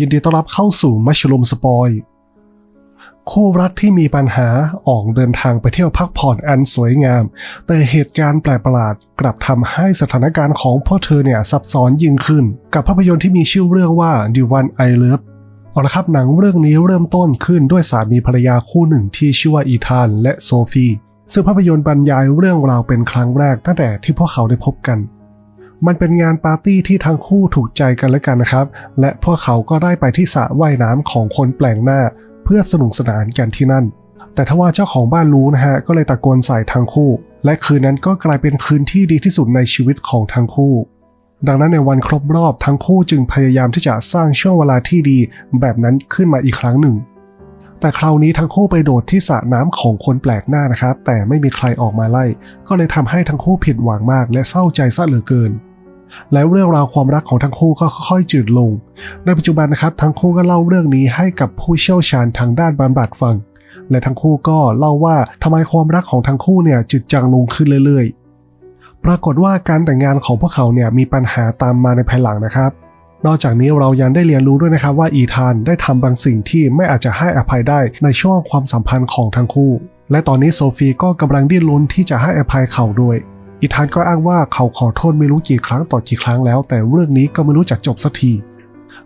ยินดีต้อนรับเข้าสู่มัชลุมสปอย คู่รักที่มีปัญหาออกเดินทางไปเที่ยวพักผ่อนอันสวยงาม แต่เหตุการณ์แปลกประหลาดกลับทำให้สถานการณ์ของพวกเธอเนี่ยซับซ้อนยิ่งขึ้น กับภาพยนตร์ที่มีชื่อเรื่องว่า The One I Love เอาละครับหนังเรื่องนี้เริ่มต้นขึ้นด้วยสามีภรรยาคู่หนึ่งที่ชื่อว่าอีธานและโซฟีซึ่งภาพยนตร์บรรยายเรื่องราวเป็นครั้งแรกตั้งแต่ที่พวกเขาได้พบกัน มันเป็นงานปาร์ตี้ที่ทั้งคู่ถูกใจกันและกันนะครับ และพวกเขาก็ได้ไปที่สระว่ายน้ำของคนแปลกหน้า เพื่อสนุกสนานกันที่นั่น แต่ทว่าเจ้าของบ้านรู้นะฮะก็เลยตะโกนใส่ทั้งคู่ และคืนนั้นก็กลายเป็นคืนที่ดีที่สุดในชีวิตของทั้งคู่ ดังนั้นในวันครบรอบทั้งคู่จึงพยายามที่จะสร้างช่วงเวลาที่ดีแบบนั้นขึ้นมาอีกครั้งหนึ่ง แต่คราวนี้ทั้งคู่ไปโดดที่สระน้ำของคนแปลกหน้านะครับ แต่ไม่มีใครออกมาไล่ ก็เลยทำให้ทั้งคู่ผิดหวังมากและเศร้าใจซะเหลือเกิน แล้วเรื่องราวความรักของทั้งคู่ก็ค่อยๆจืดลง ในปัจจุบันนะครับทั้งคู่ก็เล่าเรื่องนี้ให้กับผู้เชี่ยวชาญทางด้านบำบัดฟัง และทั้งคู่ก็เล่าว่าทำไมความรักของทั้งคู่เนี่ยจืดจางลงขึ้นเรื่อยๆ ปรากฏว่าการแต่งงานของพวกเขาเนี่ยมีปัญหาตามมาในภายหลังนะครับ นอกจากนี้เรายังได้เรียนรู้ด้วยนะครับว่าอีธานได้ทำบางสิ่งที่ไม่อาจจะให้อภัยได้ในช่วงความสัมพันธ์ของทั้งคู่ และตอนนี้โซฟีก็กำลังดิ้นรนที่จะให้อภัยเขาด้วย อีธานก็อ้างว่าเขาขอโทษไม่รู้กี่ครั้งต่อกี่ครั้งแล้ว แต่เรื่องนี้ก็ไม่รู้จักจบสักที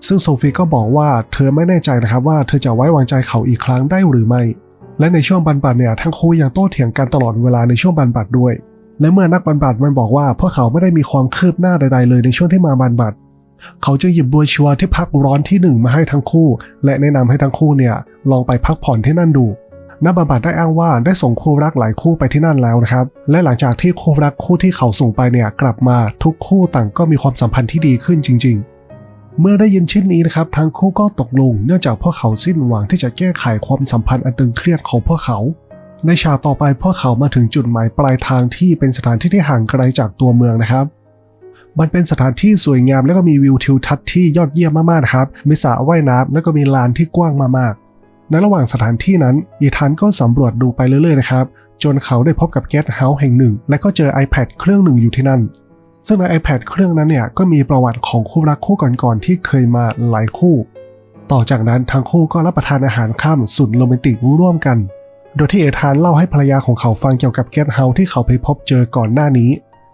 ซึ่งโซฟีก็บอกว่าเธอไม่แน่ใจนะครับว่าเธอจะไว้วางใจเขาอีกครั้งได้หรือไม่ และในช่วงบันบัดเนี่ยทั้งคู่ยังโต้เถียงกันตลอดเวลาในช่วงบันบัดด้วย และเมื่อนักบันบัดมันบอกว่าพวกเขาไม่ได้มีความคืบหน้าใด ๆ เลยในช่วงที่มาบันบัดเขาจึงหยิบบัวชัวที่พักร้อนที่หนึ่งมาให้ทั้งคู่ และแนะนำให้ทั้งคู่เนี่ยลองไปพักผ่อนที่นั่นดู นักบำบัดได้อ้างว่าได้ส่งคู่รักหลายคู่ไปที่นั่นแล้วนะครับ และหลังจากที่คู่รักคู่ที่เขาส่งไปเนี่ยกลับมาทุกคู่ต่างก็มีความสัมพันธ์ที่ดีขึ้นจริง ๆเมื่อได้ยินเช่นนี้นะครับทั้งคู่ก็ตกลงเนื่องจากพวกเขาสิ้นหวังที่จะแก้ไขความสัมพันธ์อันตึงเครียดของพวกเขา ในฉากต่อไปพวกเขามาถึงจุดหมายปลายทางที่เป็นสถานที่ที่ห่างไกลจากตัวเมืองนะครับ มันเป็นสถานที่สวยงามแล้วก็มีวิวทิวทัศน์ที่ยอดเยี่ยมมากๆนะครับมีสระว่ายน้ำแล้วก็มีลานที่กว้างมากๆ ในระหว่างสถานที่นั้น อีธานก็สำรวจดูไปเรื่อยๆนะครับ จนเขาได้พบกับแก๊สเฮาส์แห่งหนึ่ง และก็เจอ iPad เครื่องหนึ่งอยู่ที่นั่น ซึ่งใน iPad เครื่องนั้นเนี่ยก็มีประวัติของคู่รักคู่ก่อนๆที่เคยมาหลายคู่ ต่อจากนั้นทั้งคู่ก็รับประทานอาหารค่ำสุดโรแมนติกร่วมกัน โดยที่เอธานเล่าให้ภรรยาของเขาฟังเกี่ยวกับแก๊สเฮาส์ที่เขาไปพบเจอก่อนหน้านี้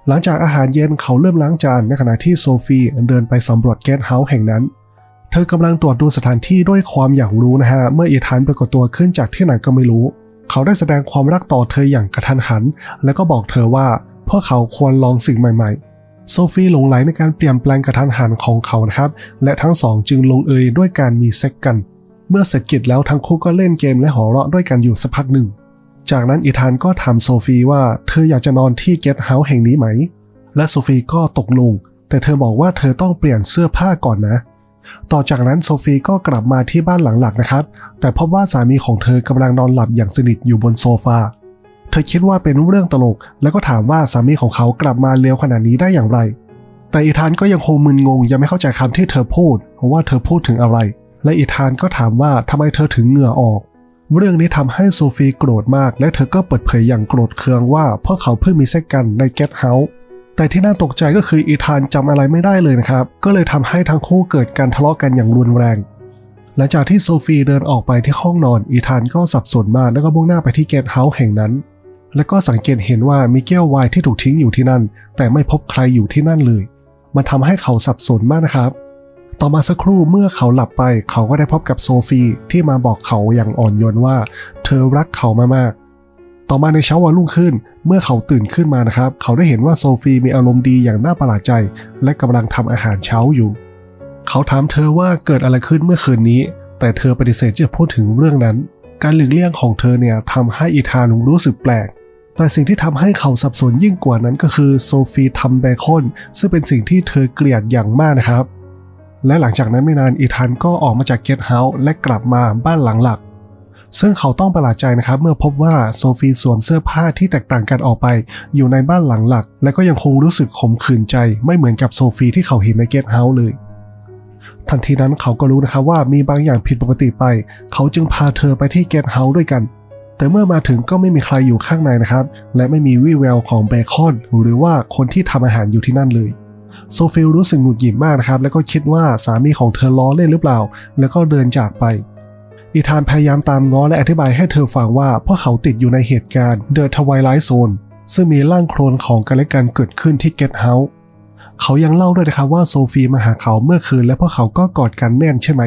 หลังจากอาหารเย็นเขาเริ่มล้างจานในขณะที่โซฟีเดินไปสำรวจแก๊สเฮาส์แห่งนั้น เธอกำลังตรวจดูสถานที่ด้วยความอยากรู้นะฮะ เมื่ออีธานปรากฏตัวขึ้นจากที่ไหนก็ไม่รู้ เขาได้แสดงความรักต่อเธออย่างกระทันหัน แล้วก็บอกเธอว่าพวกเขาควรลองสิ่งใหม่ ๆ โซฟีหลงไหลในการเปลี่ยนแปลงกระทันหันของเขานะครับ และทั้งสองจึงลงเอยด้วยการมีเซ็กกัน เมื่อเสร็จกิจแล้วทั้งคู่ก็เล่นเกมและหัวเราะด้วยกันอยู่สักพักหนึ่ง จากนั้นอีธานก็ถามโซฟีว่าเธออยากจะนอนที่เกสต์เฮาส์แห่งนี้ไหม และโซฟีก็ตกลง แต่เธอบอกว่าเธอต้องเปลี่ยนเสื้อผ้าก่อนนะ ต่อจากนั้นโซฟีก็กลับมาที่บ้านหลังหลักนะครับ แต่พบว่าสามีของเธอกำลังนอนหลับอย่างสนิทอยู่บนโซฟา เธอคิดว่าเป็นเรื่องตลก แล้วก็ถามว่าสามีของเขากลับมาเร็วขนาดนี้ได้อย่างไร แต่อีธานก็ยังคงมึนงงยังไม่เข้าใจคำที่เธอพูดว่าเธอพูดถึงอะไร และอีธานก็ถามว่าทำไมเธอถึงเหงื่อออกเรื่องนี้ทำให้โซฟีโกรธมาก และเธอก็เปิดเผยอย่างโกรธเคืองว่าพวกเขาเพิ่งมีเซ็กกันในเกสต์เฮาส์ แต่ที่น่าตกใจก็คืออีธานจำอะไรไม่ได้เลยนะครับ ก็เลยทำให้ทั้งคู่เกิดการทะเลาะกันอย่างรุนแรงหลังจากที่โซฟีเดินออกไปที่ห้องนอน อีธานก็สับสนมากแล้วก็มุ่งหน้าไปที่เกสต์เฮาส์แห่งนั้น แล้วก็สังเกตเห็นว่ามีแก้วไวน์ที่ถูกทิ้งอยู่ที่นั่น แต่ไม่พบใครอยู่ที่นั่นเลย มันทำให้เขาสับสนมากนะครับ ต่อมาสักครู่เมื่อเขาหลับไป เขาก็ได้พบกับโซฟีที่มาบอกเขาอย่างอ่อนโยนว่า เธอรักเขามากๆต่อมาในเช้าวันรุ่งขึ้น เมื่อเขาตื่นขึ้นมานะครับ เขาได้เห็นว่าโซฟีมีอารมณ์ดีอย่างน่าประหลาดใจ และกำลังทำอาหารเช้าอยู่ เขาถามเธอว่าเกิดอะไรขึ้นเมื่อคืนนี้ แต่เธอปฏิเสธที่จะพูดถึงเรื่องนั้น การหลีกเลี่ยงของเธอเนี่ยทำให้อีธานรู้สึกแปลกแต่สิ่งที่ทำให้เขาสับสนยิ่งกว่านั้นก็คือโซฟีทำเบคอนซึ่งเป็นสิ่งที่เธอเกลียดอย่างมากนะครับ และหลังจากนั้นไม่นานอีธานก็ออกมาจากเกสต์เฮาส์และกลับมาบ้านหลังหลัก ซึ่งเขาต้องประหลาดใจนะครับเมื่อพบว่าโซฟีสวมเสื้อผ้าที่แตกต่างกันออกไป อยู่ในบ้านหลังหลัก และก็ยังคงรู้สึกขมขื่นใจไม่เหมือนกับโซฟีที่เขาเห็นในเกสต์เฮาส์เลยทันทีนั้นเขาก็รู้นะครับว่ามีบางอย่างผิดปกติไป เขาจึงพาเธอไปที่เกสต์เฮาส์ด้วยกัน แต่เมื่อมาถึงก็ไม่มีใครอยู่ข้างในนะครับ และไม่มีวี่แววของเบคอน หรือว่าคนที่ทำอาหารอยู่ที่นั่นเลยโซฟิลรู้สึกหงุดหงิดมากนะครับ แล้วก็คิดว่าสามีของเธอล้อเล่นหรือเปล่า แล้วก็เดินจากไป อีธานพยายามตามง้อและอธิบายให้เธอฟังว่าพวกเขาติดอยู่ในเหตุการณ์เดอะทวายไลท์โซนซึ่งมีร่างโคลนของกันและกันเกิดขึ้นที่เกตเฮาส์เขายังเล่าด้วยนะครับว่าโซฟีมาหาเขาเมื่อคืนและพวกเขาก็กอดกันแน่นใช่ไหม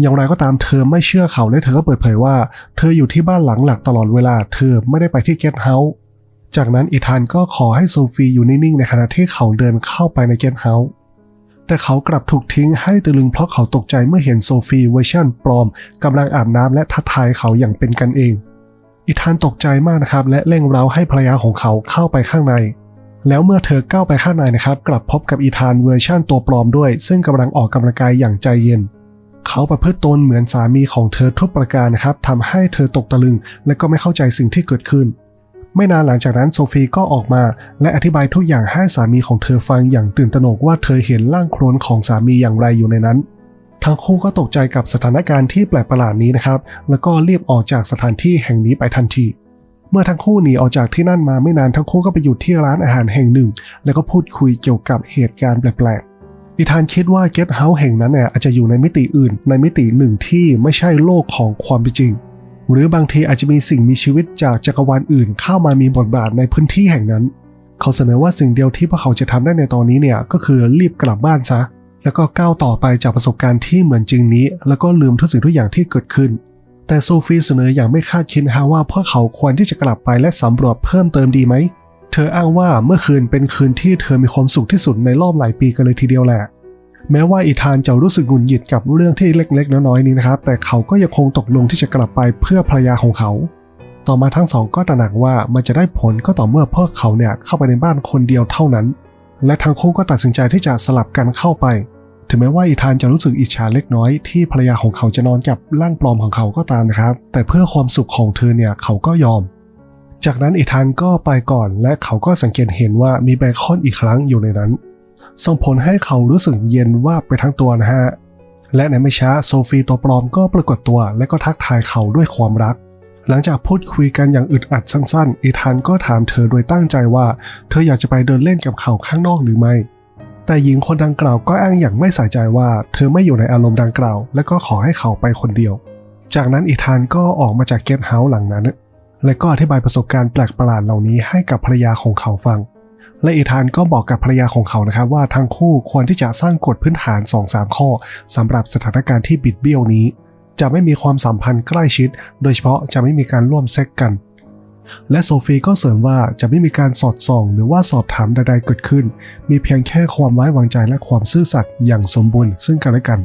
อย่างไรก็ตามเธอไม่เชื่อเขาและเธอก็เปิดเผยว่า เธออยู่ที่บ้านหลังหลักตลอดเวลาเธอไม่ได้ไปที่เกตเฮาส์จากนั้นอีธานก็ขอให้โซฟีอยู่นิ่งๆในขณะที่เขาเดินเข้าไปในเกตเฮาส์ แต่เขากลับถูกทิ้งให้ตะลึงเพราะเขาตกใจเมื่อเห็นโซฟีเวอร์ชันปลอมกำลังอาบน้ำและทักทายเขาอย่างเป็นกันเองอีธานตกใจมากนะครับ และเร่งเร้าให้ภรรยาของเขาเข้าไปข้างใน แล้วเมื่อเธอก้าวไปข้างในนะครับ กลับพบกับอีธานเวอร์ชั่นตัวปลอมด้วย ซึ่งกำลังออกกำลังกายอย่างใจเย็น เขาประพฤติตนเหมือนสามีของเธอทุกประการนะครับทำให้เธอตกตะลึง และก็ไม่เข้าใจสิ่งที่เกิดขึ้น ไม่นานหลังจากนั้นโซฟีก็ออกมา และอธิบายทุกอย่างให้สามีของเธอฟังอย่างตื่นตระหนกว่าเธอเห็นร่างโคลนของสามีอย่างไรอยู่ในนั้น ทั้งคู่ก็ตกใจกับสถานการณ์ที่แปลกประหลาดนี้นะครับ แล้วก็รีบออกจากสถานที่แห่งนี้ไปทันที เมื่อทั้งคู่หนีออกจากที่นั่นมาไม่นานทั้งคู่ก็ไปอยู่ที่ร้านอาหารแห่งหนึ่ง แล้วก็พูดคุยเกี่ยวกับเหตุการณ์แปลกๆนิทานคิดว่าเกสเฮาส์แห่งนั้นเนี่ยอาจจะอยู่ในมิติอื่น ในมิติหนึ่งที่ไม่ใช่โลกของความเป็นจริง หรือบางทีอาจจะมีสิ่งมีชีวิตจากจักรวาลอื่น เข้ามามีบทบาทในพื้นที่แห่งนั้น เขาเสนอว่าสิ่งเดียวที่พวกเขาจะทำได้ในตอนนี้เนี่ยก็คือรีบกลับบ้านซะ แล้วก็ก้าวต่อไปจากประสบการณ์ที่เหมือนจริงนี้ แล้วก็ลืมทุกสิ่งทุกอย่างที่เกิดขึ้น แต่โซฟีเสนออย่างไม่คาดคิดฮะว่าพวกเขาควรที่จะกลับไปและสำรวจเพิ่มเติมดีไหมเธออ้างว่าเมื่อคืนเป็นคืนที่เธอมีความสุขที่สุดในรอบหลายปีกันเลยทีเดียวแหละ แม้ว่าอีธานจะรู้สึกหงุดหงิดกับเรื่องที่เล็กๆ น้อยๆนี้นะครับ แต่เขาก็ยังคงตกลงที่จะกลับไปเพื่อภรรยาของเขา ต่อมาทั้งสองก็ตระหนักว่ามันจะได้ผลก็ต่อเมื่อพวกเขาเนี่ยเข้าไปในบ้านคนเดียวเท่านั้น และทั้งคู่ก็ตัดสินใจที่จะสลับกันเข้าไป ถึงแม้ว่าอีธานจะรู้สึกอิจฉาเล็กน้อยที่ภรรยาของเขาจะนอนกับร่างปลอมของเขาก็ตามนะครับ แต่เพื่อความสุขของเธอเนี่ยเขาก็ยอม จากนั้นอีธานก็ไปก่อน และเขาก็สังเกตเห็นว่ามีเบคอนอีกครั้งอยู่ในนั้น ส่งผลให้เขารู้สึกเย็นว่าบไปทั้งตัวนะฮะ และในไม่ช้าโซฟีตัวปลอมก็ปรากฏตัวและก็ทักทายเขาด้วยความรัก หลังจากพูดคุยกันอย่างอึดอัดสั้นๆ อีธานก็ถามเธอโดยตั้งใจว่า เธออยากจะไปเดินเล่นกับเขาข้างนอกหรือไม่ แต่หญิงคนดังกล่าวก็อ้างอย่างไม่ใส่ใจว่า เธอไม่อยู่ในอารมณ์ดังกล่าว และก็ขอให้เขาไปคนเดียว จากนั้นอีธานก็ออกมาจากเกสต์เฮาส์หลังนั้น และก็อธิบายประสบการณ์แปลกประหลาดเหล่านี้ให้กับภรรยาของเขาฟัง และอีธานก็บอกกับภรรยาของเขานะครับว่าทั้งคู่ควรที่จะสร้างกฎพื้นฐาน 2-3 ข้อสำหรับสถานการณ์ที่บิดเบี้ยวนี้ จะไม่มีความสัมพันธ์ใกล้ชิด โดยเฉพาะจะไม่มีการร่วมเซ็กกัน และโซฟีก็เสริมว่าจะไม่มีการสอดส่อง หรือว่าสอบถามใดๆเกิดขึ้น มีเพียงแค่ความไว้วางใจและความซื่อสัตย์อย่างสมบูรณ์ซึ่งกันและกัน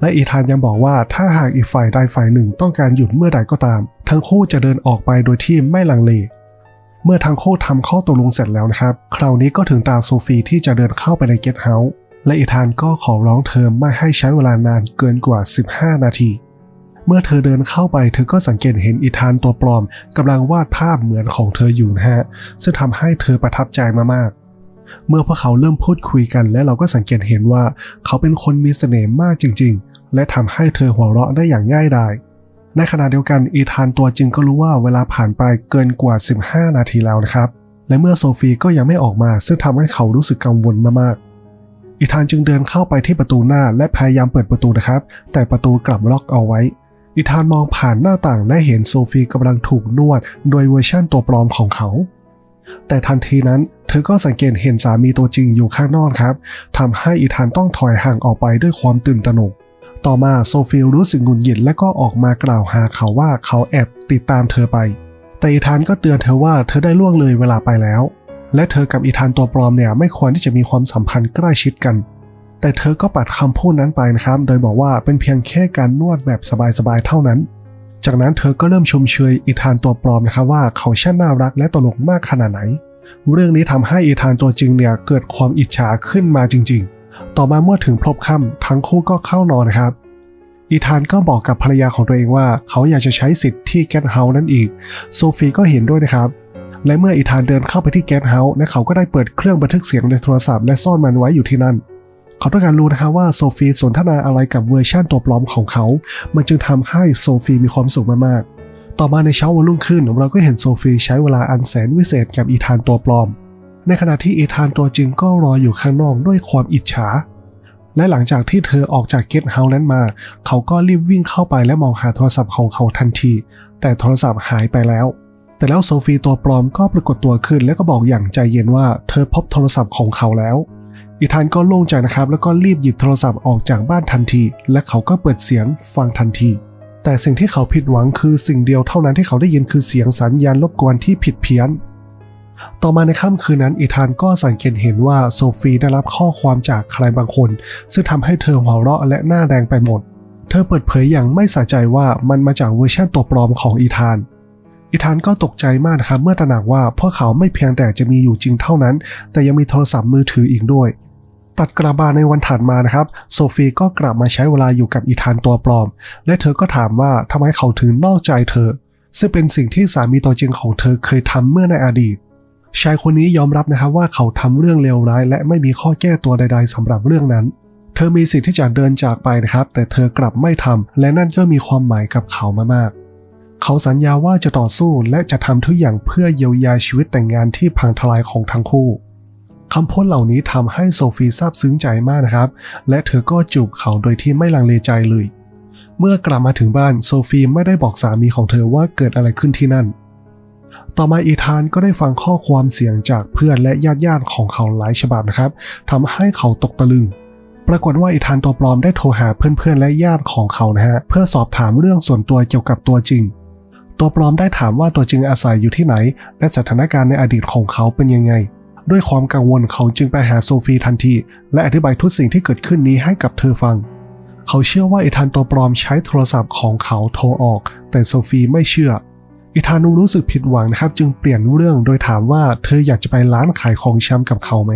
และอีธานยังบอกว่าถ้าหากอีกฝ่ายใดฝ่ายหนึ่งต้องการหยุดเมื่อใดก็ตาม ทั้งคู่จะเดินออกไปโดยที่ไม่ลังเล เมื่อทั้งคู่ทำข้อตกลงเสร็จแล้วนะครับ คราวนี้ก็ถึงตาโซฟีที่จะเดินเข้าไปในเกสต์เฮาส์และอีธานก็ขอร้องเธอไม่ให้ใช้เวลานานเกินกว่า 15 นาที เมื่อเธอเดินเข้าไปเธอก็สังเกตเห็นอีธานตัวปลอมกำลังวาดภาพเหมือนของเธออยู่นะฮะซึ่งทำให้เธอประทับใจมากๆ เมื่อพวกเขาเริ่มพูดคุยกัน และเราก็สังเกตเห็นว่า เขาเป็นคนมีเสน่ห์มากจริง ๆ และทำให้เธอหัวเราะได้อย่างง่ายดาย ในขณะเดียวกันอีธานตัวจริงก็รู้ว่าเวลาผ่านไปเกินกว่า 15 นาทีแล้วนะครับ และเมื่อโซฟีก็ยังไม่ออกมา ซึ่งทำให้เขารู้สึกกังวลมากๆ อีธานจึงเดินเข้าไปที่ประตูหน้าและพยายามเปิดประตูนะครับ แต่ประตูกลับล็อกเอาไว้ อีธานมองผ่านหน้าต่างและเห็นโซฟีกำลังถูกนวด โดยเวอร์ชั่นตัวปลอมของเขา แต่ทันทีนั้นเธอก็สังเกตเห็นสามีตัวจริงอยู่ข้างนอกครับทำให้อีธานต้องถอยห่างออกไปด้วยความตื่นตระหนก ต่อมาโซฟีรู้สึกหงุดหงิดและก็ออกมากล่าวหาเขาว่าเขาแอบติดตามเธอไป แต่อีธานก็เตือนเธอว่าเธอได้ล่วงเลยเวลาไปแล้ว และเธอกับอีธานตัวปลอมเนี่ยไม่ควรที่จะมีความสัมพันธ์ใกล้ชิดกัน แต่เธอก็ปัดคำพูดนั้นไปนะครับ โดยบอกว่าเป็นเพียงแค่การนวดแบบสบายๆเท่านั้น จากนั้นเธอก็เริ่มชมเชยอีธานตัวปลอมนะครับว่าเขาช่างน่ารักและตลกมากขนาดไหน เรื่องนี้ทำให้อีธานตัวจริงเนี่ยเกิดความอิจฉาขึ้นมาจริง ๆ ต่อมาเมื่อถึงพลบค่ำทั้งคู่ก็เข้านอนครับ อีธานก็บอกกับภรรยาของตัวเองว่า เขาอยากจะใช้สิทธิ์ที่แกนเฮาสนั่นอีก โซฟีก็เห็นด้วยนะครับ และเมื่ออีธานเดินเข้าไปที่แกนเฮาส์และเขาก็ได้เปิดเครื่องบันทึกเสียงในโทรศัพท์และซ่อนมันไว้อยู่ที่นั่น เขาต้องการรู้นะครับว่าโซฟีสนทนาอะไรกับเวอร์ชั่นตัวปลอมของเขา มันจึงทำให้โซฟีมีความสุขมากๆ ต่อมาในเช้าวันรุ่งขึ้นเราก็เห็นโซฟีใช้เวลาอันแสนวิเศษกับอีธานตัวปลอม ในขณะที่อีธานตัวจริงก็รออยู่ข้างนอกด้วยความอิจฉา และหลังจากที่เธอออกจากเกตเฮาส์นั้นมา เขาก็รีบวิ่งเข้าไปและมองหาโทรศัพท์ของเขาทันที แต่โทรศัพท์หายไปแล้ว แต่แล้วโซฟีตัวปลอมก็ปรากฏตัวขึ้น และก็บอกอย่างใจเย็นว่าเธอพบโทรศัพท์ของเขาแล้วอีธานก็โล่งใจนะครับ แล้วก็รีบหยิบโทรศัพท์ออกจากบ้านทันที และเขาก็เปิดเสียงฟังทันที แต่สิ่งที่เขาผิดหวังคือสิ่งเดียวเท่านั้นที่เขาได้ยินคือเสียงสัญญาณรบกวนที่ผิดเพี้ยน ต่อมาในค่ำคืนนั้นอีธานก็สังเกตเห็นว่าโซฟีได้รับข้อความจากใครบางคน ซึ่งทำให้เธอหัวเราะและหน้าแดงไปหมด เธอเปิดเผยอย่างไม่สะใจว่ามันมาจากเวอร์ชันตัวปลอมของอีธาน อีธานก็ตกใจมากนะครับเมื่อตระหนักว่าพวกเขาไม่เพียงแต่จะมีอยู่จริงเท่านั้น แต่ยังมีโทรศัพท์มือถืออีกด้วย ตัดกระบาในวันถัดมานะครับ โซฟีก็กลับมาใช้เวลาอยู่กับอีธานตัวปลอม และเธอก็ถามว่าทำไมเขาถึงนอกใจเธอ ซึ่งเป็นสิ่งที่สามีตัวจริงของเธอเคยทำเมื่อในอดีต ชายคนนี้ยอมรับนะครับว่าเขาทำเรื่องเลวร้าย และไม่มีข้อแก้ตัวใด ๆสำหรับเรื่องนั้น เธอมีสิทธิ์ที่จะเดินจากไปนะครับ แต่เธอกลับไม่ทำและนั่นก็มีความหมายกับเขามากๆ เขาสัญญาว่าจะต่อสู้และจะทำทุกอย่างเพื่อเยียวยาชีวิตแต่งงานที่พังทลายของทั้งคู่คำพูดเหล่านี้ทำให้โซฟีซาบซึ้งใจมากนะครับ และเธอก็จูบเขาโดยที่ไม่ลังเลใจเลย เมื่อกลับมาถึงบ้านโซฟีไม่ได้บอกสามีของเธอว่าเกิดอะไรขึ้นที่นั่น ต่อมาอีธานก็ได้ฟังข้อความเสียงจากเพื่อนและญาติญาติของเขาหลายฉบับนะครับทำให้เขาตกตะลึง ปรากฏว่าอีธานตัวปลอมได้โทรหาเพื่อนๆและญาติของเขานะฮะเพื่อสอบถามเรื่องส่วนตัวเกี่ยวกับตัวจริง ตัวปลอมได้ถามว่าตัวจริงอาศัยอยู่ที่ไหน และสถานการณ์ในอดีตของเขาเป็นยังไง ด้วยความกังวลเขาจึงไปหาโซฟีทันที และอธิบายทุกสิ่งที่เกิดขึ้นนี้ให้กับเธอฟังเขาเชื่อว่าอีธานตัวปลอมใช้โทรศัพท์ของเขาโทรออก แต่โซฟีไม่เชื่อ อีธานุรู้สึกผิดหวังนะครับ จึงเปลี่ยนเรื่องโดยถามว่าเธออยากจะไปร้านขายของชำกับเขาไหม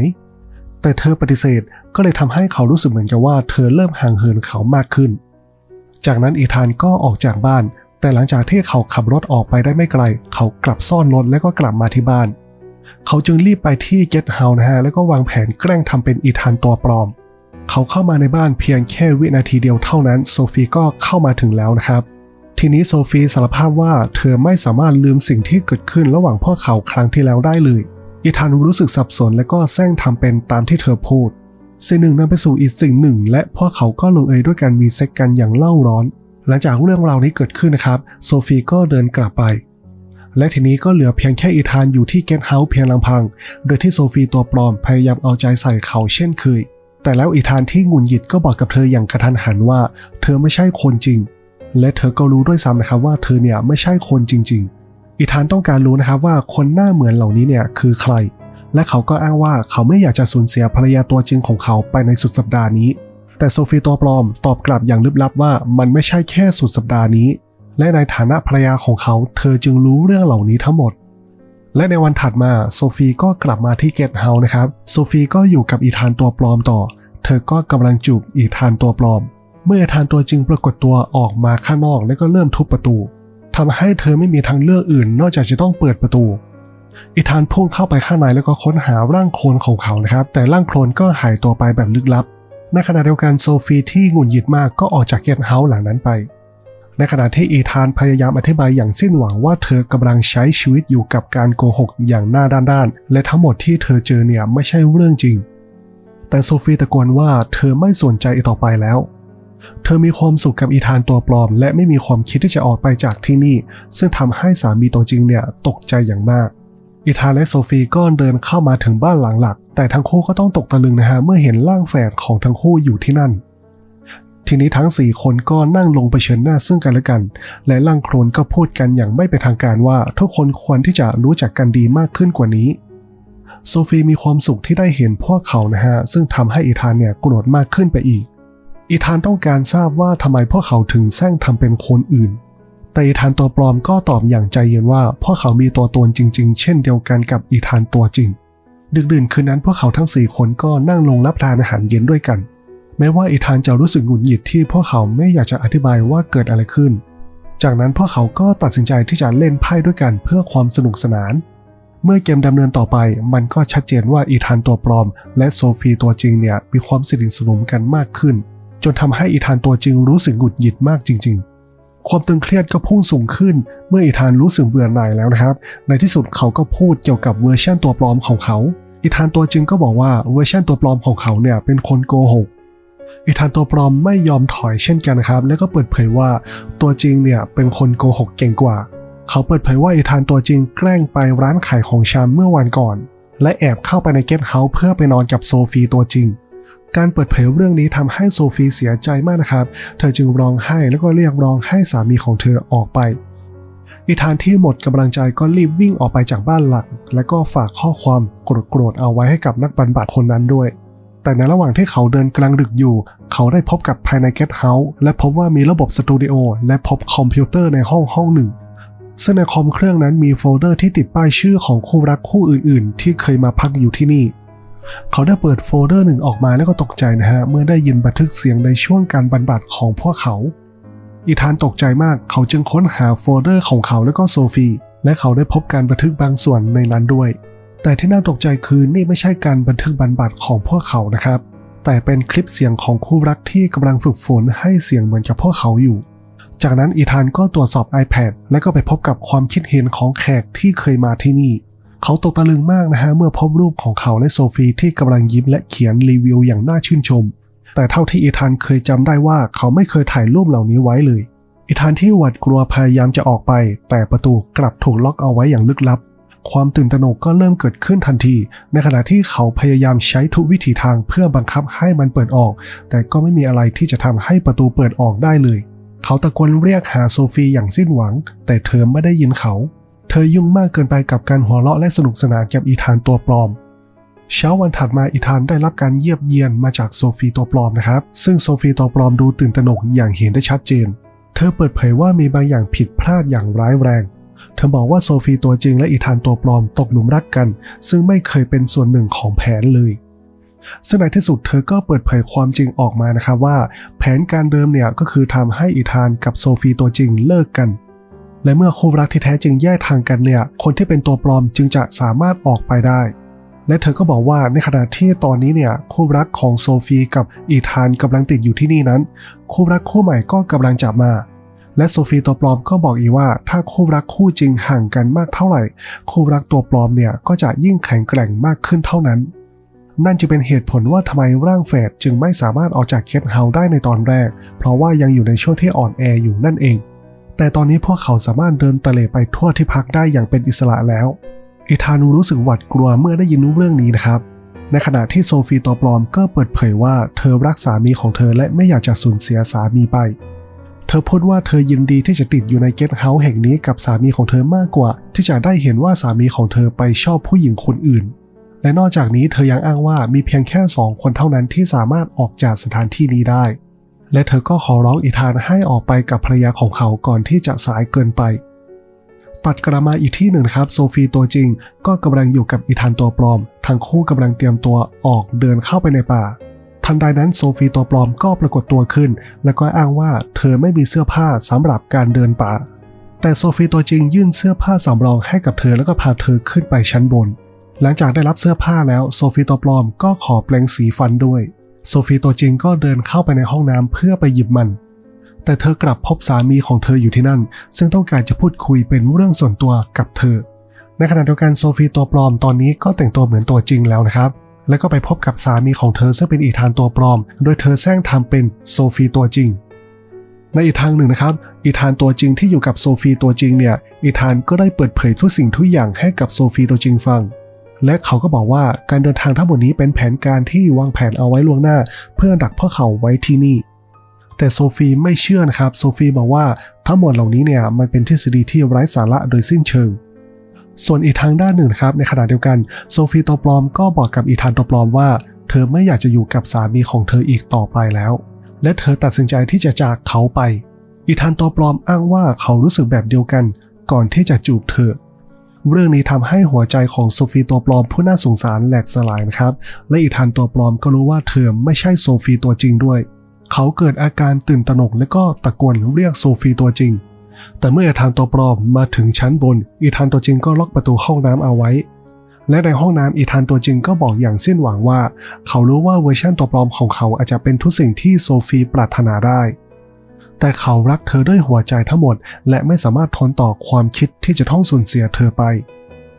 แต่เธอปฏิเสธก็เลยทำให้เขารู้สึกเหมือนกับว่าเธอเริ่มห่างเหินเขามากขึ้น จากนั้นอีธานก็ออกจากบ้าน แต่หลังจากที่เขาขับรถออกไปได้ไม่ไกล เขากลับซ่อนรถแล้วก็กลับมาที่บ้าน เขาจึงรีบไปที่เกตเฮาส์นะฮะแล้วก็วางแผนแกล้งทำเป็นอีธานตัวปลอม เขาเข้ามาในบ้านเพียงแค่วินาทีเดียวเท่านั้นโซฟีก็เข้ามาถึงแล้วนะครับ ทีนี้โซฟีสารภาพว่าเธอไม่สามารถลืมสิ่งที่เกิดขึ้นระหว่างพวกเขาครั้งที่แล้วได้เลยอีธานรู้สึกสับสนและก็แซงทำเป็นตามที่เธอพูด สิ่งหนึ่งนำไปสู่อีกสิ่งหนึ่ง และพวกเขาก็ลงเอยด้วยการมีเซ็กกันอย่างเล่าร้อน หลังจากเรื่องราวนี้เกิดขึ้นนะครับ โซฟีก็เดินกลับไป และทีนี้ก็เหลือเพียงแค่อีธานอยู่ที่เกสต์เฮาส์เพียงลำพัง โดยที่โซฟีตัวปลอมพยายามเอาใจใส่เขาเช่นเคย แต่แล้วอีธานที่งุนหงิดก็บอกกับเธออย่างกระทันหันว่า เธอไม่ใช่คนจริง และเธอก็รู้ด้วยซ้ำนะครับว่าเธอเนี่ยไม่ใช่คนจริง ๆ อีธานต้องการรู้นะครับว่าคนหน้าเหมือนเหล่านี้เนี่ยคือใคร และเขาก็อ้างว่าเขาไม่อยากจะสูญเสียภรรยาตัวจริงของเขาไปในสุดสัปดาห์นี้ แต่โซฟีตัวปลอมตอบกลับอย่างลึกลับว่ามันไม่ใช่แค่สุดสัปดาห์นี้ และในฐานะภรรยาของเขา เธอจึงรู้เรื่องเหล่านี้ทั้งหมดและในวันถัดมาโซฟีก็กลับมาที่เกตเฮาส์นะครับ โซฟีก็อยู่กับอีธานตัวปลอมต่อ เธอก็กำลังจูบอีธานตัวปลอม เมื่ออีธานตัวจริงปรากฏตัวออกมาข้างนอกและก็เริ่มทุบประตูทำให้เธอไม่มีทางเลือกอื่น นอกจากจะต้องเปิดประตูอีธานพุ่งเข้าไปข้างในแล้วก็ค้นหาร่างโคลนของเขานะครับ แต่ร่างโคลนก็หายตัวไปแบบลึกลับ ในขณะเดียวกันโซฟีที่หงุดหงิดมากก็ออกจากเกตเฮาส์หลังนั้นไป ในขณะที่อีธานพยายามอธิบายอย่างสิ้นหวังว่าเธอกำลังใช้ชีวิตอยู่กับการโกหกอย่างหน้าด้านๆและทั้งหมดที่เธอเจอเนี่ยไม่ใช่เรื่องจริง แต่โซฟีตะโกนว่าเธอไม่สนใจอีกต่อไปแล้ว เธอมีความสุขกับอีธานตัวปลอม และไม่มีความคิดที่จะออกไปจากที่นี่ ซึ่งทำให้สามีตัวจริงเนี่ยตกใจอย่างมากอีธานและโซฟีก็เดินเข้ามาถึงบ้านหลังหลัก แต่ทั้งคู่ก็ต้องตกตะลึงนะฮะเมื่อเห็นร่างแฝดของทั้งคู่อยู่ที่นั่น ทีนี้ทั้ง 4 คนก็นั่งลงเผชิญหน้าซึ่งกันและกัน และร่างโครนก็พูดกันอย่างไม่เป็นทางการว่า ทุกคนควรที่จะรู้จักกันดีมากขึ้นกว่านี้โซฟีมีความสุขที่ได้เห็นพวกเขานะฮะซึ่งทำให้อีธานเนี่ยโกรธมากขึ้นไปอีก อีธานต้องการทราบว่าทำไมพวกเขาถึงแซงทำเป็นคนอื่น แต่อีธานตัวปลอมก็ตอบอย่างใจเย็นว่าพวกเขามีตัวตนจริง ๆ เช่นเดียวกันกับอีธานตัวจริง ดึกดื่นคืนนั้นพวกเขาทั้งสี่คนก็นั่งลงรับทานอาหารเย็นด้วยกัน แม้ว่าอีธานจะรู้สึกหงุดหงิดที่พวกเขาไม่อยากจะอธิบายว่าเกิดอะไรขึ้น จากนั้นพวกเขาก็ตัดสินใจที่จะเล่นไพ่ด้วยกันเพื่อความสนุกสนานเมื่อเกมดำเนินต่อไปมันก็ชัดเจนว่าอีธานตัวปลอม และโซฟีตัวจริงเนี่ยมีความสนิทสนมกันมากขึ้น จนทำให้อีธานตัวจริงรู้สึกหงุดหงิดมากจริง ๆความตึงเครียดก็พุ่งสูงขึ้น เมื่ออีธานรู้สึกเบื่อหน่ายแล้วนะครับ ในที่สุดเขาก็พูดเกี่ยวกับเวอร์ชันตัวปลอมของเขา อีธานตัวจริงก็บอกว่าเวอร์ชันตัวปลอมของเขาเนี่ยเป็นคนโกหก อีธานตัวปลอมไม่ยอมถอยเช่นกันนะครับ แล้วก็เปิดเผยว่าตัวจริงเนี่ยเป็นคนโกหกเก่งกว่า เขาเปิดเผยว่าอีธานตัวจริงแกล้งไปร้านขายของชำเมื่อวันก่อน และแอบเข้าไปในเกสต์เฮาส์เพื่อไปนอนกับโซฟีตัวจริง การเปิดเผยเรื่องนี้ทำให้โซฟีเสียใจมากนะครับ เธอจึงร้องไห้แล้วก็เรียกร้องให้สามีของเธอออกไปอีธานที่หมดกำลังใจก็รีบวิ่งออกไปจากบ้านหลัก และก็ฝากข้อความโกรธๆเอาไว้ให้กับนักบรรบัดคนนั้นด้วย แต่ในระหว่างที่เขาเดินกลางดึกอยู่ เขาได้พบกับภายในเกสต์เฮาส์และพบว่ามีระบบสตูดิโอและพบคอมพิวเตอร์ในห้องห้องหนึ่งซึ่งในคอมเครื่องนั้นมีโฟลเดอร์ที่ติดป้ายชื่อของคู่รักคู่อื่นๆ ที่เคยมาพักอยู่ที่นี่ เขาได้เปิดโฟลเดอร์หนึ่งออกมาแล้วก็ตกใจนะฮะ เมื่อได้ยินบันทึกเสียงในช่วงการบรรบัดของพวกเขา อีธานตกใจมากเขาจึงค้นหาโฟลเดอร์ของเขาและก็โซฟี และเขาได้พบการบันทึกบางส่วนในนั้นด้วย แต่ที่น่าตกใจคือนี่ไม่ใช่การบันทึกบรรบัดของพวกเขานะครับ แต่เป็นคลิปเสียงของคู่รักที่กำลังฝึกฝนให้เสียงเหมือนกับพวกเขาอยู่จากนั้นอีธานก็ตรวจสอบ iPad และก็ไปพบกับความคิดเห็นของแขกที่เคยมาที่นี่ เขาตกตะลึงมากนะฮะเมื่อพบรูปของเขาและโซฟีที่กำลังยิ้มและเขียนรีวิวอย่างน่าชื่นชม แต่เท่าที่อีธานเคยจำได้ว่าเขาไม่เคยถ่ายรูปเหล่านี้ไว้เลย อีธานที่หวาดกลัวพยายามจะออกไป แต่ประตูกลับถูกล็อกเอาไว้อย่างลึกลับ ความตื่นตระหนกก็เริ่มเกิดขึ้นทันที ในขณะที่เขาพยายามใช้ทุกวิถีทางเพื่อบังคับให้มันเปิดออก แต่ก็ไม่มีอะไรที่จะทำให้ประตูเปิดออกได้เลย เขาตะโกนเรียกหาโซฟีอย่างสิ้นหวัง แต่เธอไม่ได้ยินเขา เธอยุ่งมากเกินไปกับการหัวเราะและสนุกสนานกับอีธานตัวปลอม เช้าวันถัดมาอีธานได้รับการเยียบเยียนมาจากโซฟีตัวปลอมนะครับ ซึ่งโซฟีตัวปลอมดูตื่นตระหนกอย่างเห็นได้ชัดเจน เธอเปิดเผยว่ามีบางอย่างผิดพลาดอย่างร้ายแรง เธอบอกว่าโซฟีตัวจริงและอีธานตัวปลอมตกหลุมรักกัน ซึ่งไม่เคยเป็นส่วนหนึ่งของแผนเลยซึ่งในที่สุดเธอก็เปิดเผยความจริงออกมานะครับว่า แผนการเดิมเนี่ยก็คือทำให้อีธานกับโซฟีตัวจริงเลิกกัน และเมื่อคู่รักที่แท้จริงแยกทางกันเนี่ย คนที่เป็นตัวปลอมจึงจะสามารถออกไปได้ และเธอก็บอกว่าในขณะที่ตอนนี้เนี่ยคู่รักของโซฟีกับอีธานกำลังติดอยู่ที่นี่นั้น คู่รักคู่ใหม่ก็กำลังจะมาและโซฟีตัวปลอมก็บอกอีกว่าถ้าคู่รักคู่จริงห่างกันมากเท่าไหร่ คู่รักตัวปลอมเนี่ยก็จะยิ่งแข็งแกร่งมากขึ้นเท่านั้น นั่นจะเป็นเหตุผลว่าทำไมร่างแฝดจึงไม่สามารถออกจากเคปเฮาได้ในตอนแรก เพราะว่ายังอยู่ในช่วงที่อ่อนแออยู่นั่นเอง แต่ตอนนี้พวกเขาสามารถเดินตะเลไปทั่วที่พักได้อย่างเป็นอิสระแล้วอีธานูรู้สึกหวาดกลัวเมื่อได้ยินเรื่องนี้นะครับ ในขณะที่โซฟีตัวปลอมก็เปิดเผยว่าเธอรักสามีของเธอและไม่อยากจะสูญเสียสามีไป เธอพูดว่าเธอยินดีที่จะติดอยู่ในเกสต์เฮาส์แห่งนี้กับสามีของเธอมากกว่า ที่จะได้เห็นว่าสามีของเธอไปชอบผู้หญิงคนอื่น และนอกจากนี้เธอยังอ้างว่ามีเพียงแค่สองคนเท่านั้นที่สามารถออกจากสถานที่นี้ได้ และเธอก็ขอร้องอีธานให้ออกไปกับภรรยาของเขาก่อนที่จะสายเกินไป ตัดกระมาอีกที่หนึ่งครับ โซฟีตัวจริงก็กำลังอยู่กับอีธานตัวปลอม ทั้งคู่กำลังเตรียมตัวออกเดินเข้าไปในป่า ทันใดนั้นโซฟีตัวปลอมก็ปรากฏตัวขึ้น แล้วก็อ้างว่าเธอไม่มีเสื้อผ้าสำหรับการเดินป่า แต่โซฟีตัวจริงยื่นเสื้อผ้าสำรองให้กับเธอแล้วก็พาเธอขึ้นไปชั้นบน หลังจากได้รับเสื้อผ้าแล้วโซฟีตัวปลอมก็ขอแปลงสีฟันด้วย โซฟีตัวจริงก็เดินเข้าไปในห้องน้ำเพื่อไปหยิบมัน แต่เธอกลับพบสามีของเธออยู่ที่นั่น ซึ่งต้องการจะพูดคุยเป็นเรื่องส่วนตัวกับเธอ ในขณะเดียวกันโซฟีตัวปลอมตอนนี้ก็แต่งตัวเหมือนตัวจริงแล้วนะครับ แล้วก็ไปพบกับสามีของเธอซึ่งเป็นอีธานตัวปลอม โดยเธอแซงทำเป็นโซฟีตัวจริง ในอีกทางหนึ่งนะครับ อีธานตัวจริงที่อยู่กับโซฟีตัวจริงเนี่ย อีธานก็ได้เปิดเผยทุกสิ่งทุกอย่างให้กับโซฟีตัวจริงฟัง และเขาก็บอกว่าการเดินทางทั้งหมดนี้เป็นแผนการที่วางแผนเอาไว้ล่วงหน้า เพื่อดักพวกเขาไว้ที่นี่ แต่โซฟีไม่เชื่อนะครับ โซฟีบอกว่าทั้งหมดเหล่านี้เนี่ยมันเป็นทฤษฎีที่ไร้สาระโดยสิ้นเชิง ส่วนอีกทางด้านหนึ่งครับในขณะเดียวกันโซฟีตัวปลอมก็บอกกับอีธานตัวปลอมว่า เธอไม่อยากจะอยู่กับสามีของเธออีกต่อไปแล้ว และเธอตัดสินใจที่จะจากเขาไป อีธานตัวปลอมอ้างว่าเขารู้สึกแบบเดียวกัน ก่อนที่จะจูบเธอ เรื่องนี้ทำให้หัวใจของโซฟีตัวปลอมผู้น่าสงสารแหลกสลายนะครับ และอีธานตัวปลอมก็รู้ว่าเธอไม่ใช่โซฟีตัวจริงด้วย เขาเกิดอาการตื่นตระหนกและก็ตะโกนเรียกโซฟีตัวจริง แต่เมื่ออีธานตัวปลอมมาถึงชั้นบน อีธานตัวจริงก็ล็อกประตูห้องน้ำเอาไว้ และในห้องน้ำอีธานตัวจริงก็บอกอย่างสิ้นหวังว่า เขารู้ว่าเวอร์ชันตัวปลอมของเขาอาจจะเป็นทุกสิ่งที่โซฟีปรารถนาได้ แต่เขารักเธอด้วยหัวใจทั้งหมด และไม่สามารถทนต่อความคิดที่จะต้องสูญเสียเธอไป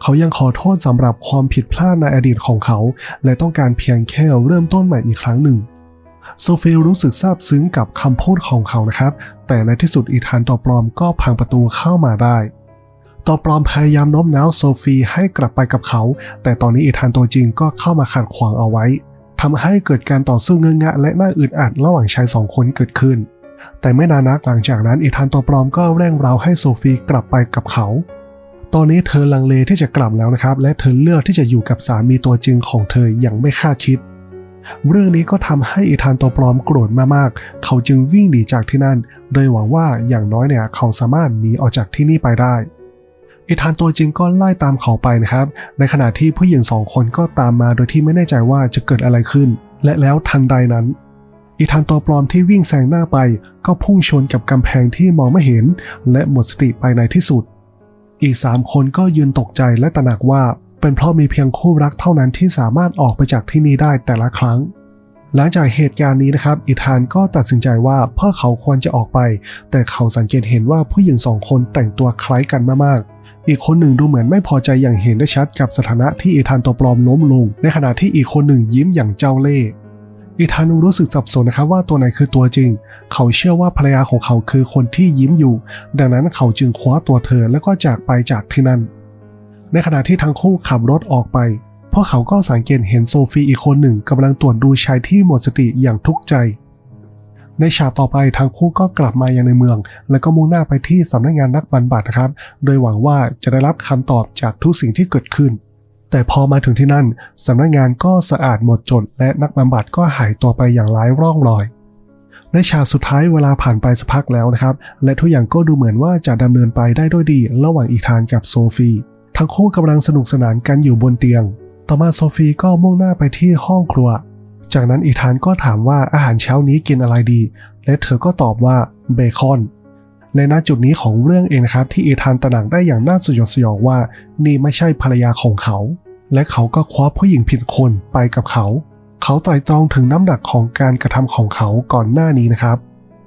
เขายังขอโทษสำหรับความผิดพลาดในอดีตของเขา และต้องการเพียงแค่เริ่มต้นใหม่อีกครั้งหนึ่งโซฟีรู้สึกซาบซึ้งกับคำพูดของเขานะครับ แต่ในที่สุดอีธานตัวปลอมก็พังประตูเข้ามาได้ตัวปลอมพยายามโน้มน้าวโซฟีให้กลับไปกับเขา แต่ตอนนี้อีธานตัวจริงก็เข้ามาขัดขวางเอาไว้ทำให้เกิดการต่อสู้เงองะและน่าอึดอัดระหว่างชายสองคนเกิดขึ้น แต่ไม่นานนักหลังจากนั้นอีธานตัวปลอมก็เร่งเร้าให้โซฟีกลับไปกับเขา ตอนนี้เธอลังเลที่จะกลับแล้วนะครับ และเธอเลือกที่จะอยู่กับสามีตัวจริงของเธออย่างไม่คาดคิด เรื่องนี้ก็ทำให้อีธานตัวปลอมโกรธมากๆ เขาจึงวิ่งหนีจากที่นั่น โดยหวังว่าอย่างน้อยเนี่ยเขาสามารถหนีออกจากที่นี่ไปได้อีธานตัวจริงก็ไล่ตามเขาไปนะครับ ในขณะที่ผู้หญิงสองคนก็ตามมาโดยที่ไม่แน่ใจว่าจะเกิดอะไรขึ้น และแล้วทันใดนั้น อีธานตัวปลอมที่วิ่งแซงหน้าไป ก็พุ่งชนกับกำแพงที่มองไม่เห็น และหมดสติไปในที่สุด อีกสามคนก็ยืนตกใจและตระหนักว่า เป็นเพราะมีเพียงคู่รักเท่านั้นที่สามารถออกไปจากที่นี่ได้แต่ละครั้ง หลังจากเหตุการณ์นี้นะครับ อีธานก็ตัดสินใจว่าพ่อเขาควรจะออกไป แต่เขาสังเกตเห็นว่าผู้หญิงสองคนแต่งตัวคล้ายกันมากๆอีกคนหนึ่งดูเหมือนไม่พอใจอย่างเห็นได้ชัดกับสถานะที่อีธานตัวปลอมล้มลง ในขณะที่อีกคนหนึ่งยิ้มอย่างเจ้าเล่ห์ อีธานรู้สึกสับสนนะครับว่าตัวไหนคือตัวจริง เขาเชื่อว่าภรรยาของเขาคือคนที่ยิ้มอยู่ ดังนั้นเขาจึงคว้าตัวเธอแล้วก็จากไปจากที่นั่น ในขณะที่ทั้งคู่ขับรถออกไปพวกเขาก็สังเกตเห็นโซฟีอีกคนหนึ่งกำลังตรวจดูชายที่หมดสติอย่างทุกข์ใจ ในฉากต่อไปทั้งคู่ก็กลับมายังในเมือง แล้วก็มุ่งหน้าไปที่สำนักงานนักบรรบัดนะครับ โดยหวังว่าจะได้รับคำตอบจากทุกสิ่งที่เกิดขึ้น แต่พอมาถึงที่นั่นสำนักงานก็สะอาดหมดจด และนักบำบัดก็หายตัวไปอย่างไร้ร่องรอยในฉากสุดท้ายเวลาผ่านไปสักพักแล้วนะครับ และทุกอย่างก็ดูเหมือนว่าจะดำเนินไปได้ด้วยดี ระหว่างอีธานกับโซฟีทั้งคู่กำลังสนุกสนานกันอยู่บนเตียง ต่อมาโซฟีก็มุ่งหน้าไปที่ห้องครัว จากนั้นอีธานก็ถามว่าอาหารเช้านี้กินอะไรดี และเธอก็ตอบว่าเบคอน และณจุดนี้ของเรื่องเองนะครับที่อีธานตระหนักได้อย่างน่าสยดสยองว่า นี่ไม่ใช่ภรรยาของเขา และเขาก็คว้าผู้หญิงผิดคนไปกับเขา เขาไตร่ตรองถึงน้ำหนักของการกระทำของเขาก่อนหน้านี้นะครับ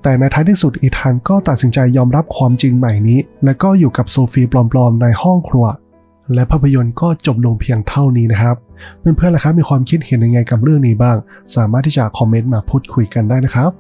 แต่ในท้ายที่สุดอีธานก็ตัดสินใจยอมรับความจริงใหม่นี้ และก็อยู่กับโซฟีปลอมๆในห้องครัว และภาพยนตร์ก็จบลงเพียงเท่านี้นะครับ เพื่อนๆล่ะครับมีความคิดเห็นยังไงกับเรื่องนี้บ้าง สามารถที่จะคอมเมนต์มาพูดคุยกันได้นะครับ